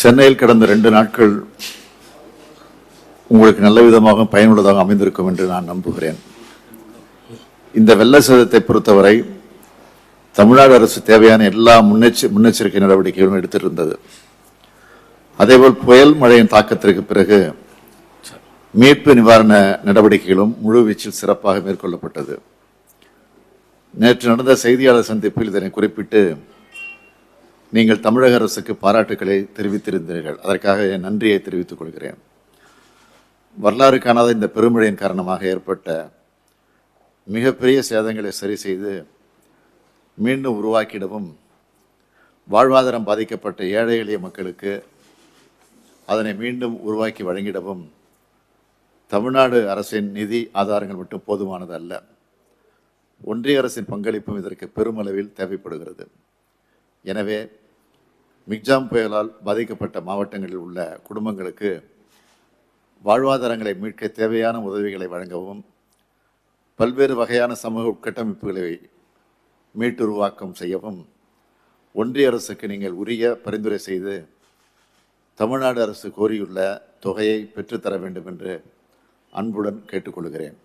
சென்னையில் கடந்த ரெண்டு நாட்கள் உங்களுக்கு நல்ல விதமாக பயனுள்ளதாக அமைந்திருக்கும் என்று நான் நம்புகிறேன். இந்த வெள்ள சேதத்தை பொறுத்தவரை தமிழ்நாடு அரசு தேவையான எல்லா முன்னெச்ச முன்னெச்சரிக்கை நடவடிக்கைகளும் எடுத்திருந்தது. அதேபோல் புயல் மழையின் தாக்கத்திற்கு பிறகு மீட்பு நிவாரண நடவடிக்கைகளும் முழுவீச்சில் சிறப்பாக மேற்கொள்ளப்பட்டது. நேற்று நடந்த செய்தியாளர் சந்திப்பில் இதனை குறிப்பிட்டு நீங்கள் தமிழக அரசுக்கு பாராட்டுக்களை தெரிவித்திருந்தீர்கள். அதற்காக என் நன்றியை தெரிவித்துக் கொள்கிறேன். வரலாறு காணாத இந்த பெருமழையின் காரணமாக ஏற்பட்ட மிகப்பெரிய சேதங்களை சரி செய்து மீண்டும் உருவாக்கிடவும் வாழ்வாதாரம் பாதிக்கப்பட்ட ஏழை எளிய மக்களுக்கு அதனை மீண்டும் உருவாக்கி வழங்கிடவும் தமிழ்நாடு அரசின் நிதி ஆதாரங்கள் மட்டும் போதுமானது அல்ல ஒன்றிய அரசின் பங்களிப்பும் இதற்கு பெருமளவில் தேவைப்படுகிறது. எனவே மிக்ஜாம் புயலால் பாதிக்கப்பட்ட மாவட்டங்களில் உள்ள குடும்பங்களுக்கு வாழ்வாதாரங்களை மீட்க தேவையான உதவிகளை வழங்கவும் பல்வேறு வகையான சமூக உட்கட்டமைப்புகளை மீட்டுருவாக்கம் செய்யவும் ஒன்றிய அரசுக்கு நீங்கள் உரிய பரிந்துரை செய்து தமிழ்நாடு அரசு கோரியுள்ள தொகையை பெற்றுத்தர வேண்டும் என்று அன்புடன் கேட்டுக்கொள்கிறேன்.